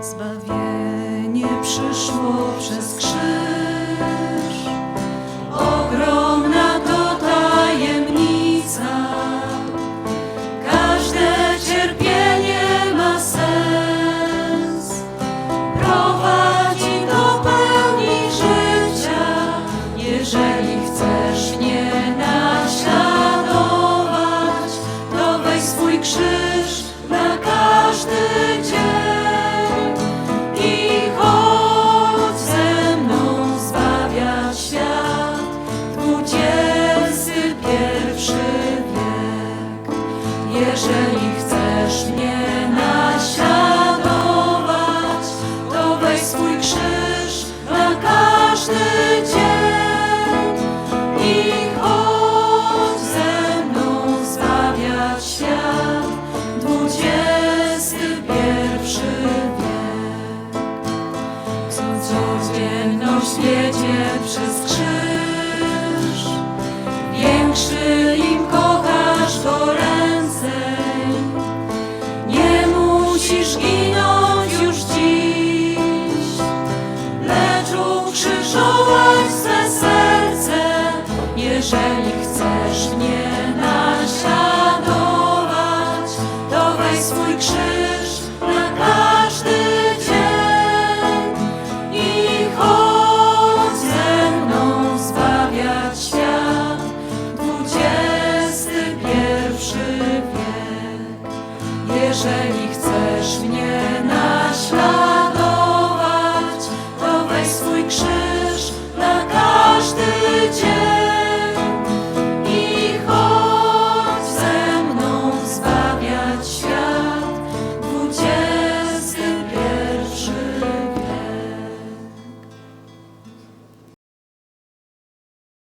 Zbawienie przyszło przez krzyż. Ogromna to tajemnica. Każde cierpienie ma sens. Prowadzi do pełni życia, jeżeli Jeżeli chcesz mnie naśladować, to weź swój krzyż na każdy dzień i chodź ze mną zbawiać świat. Dwudziesty pierwszy wiek. Co codzienność świecie przez krzyż. musisz ginąć już dziś, lecz ukrzyżować swe serce, jeżeli chcesz mnie naśladować, to weź swój krzyż na każdy dzień i chodź ze mną zbawiać świat. Dwudziesty pierwszy wiek, jeżeli мне.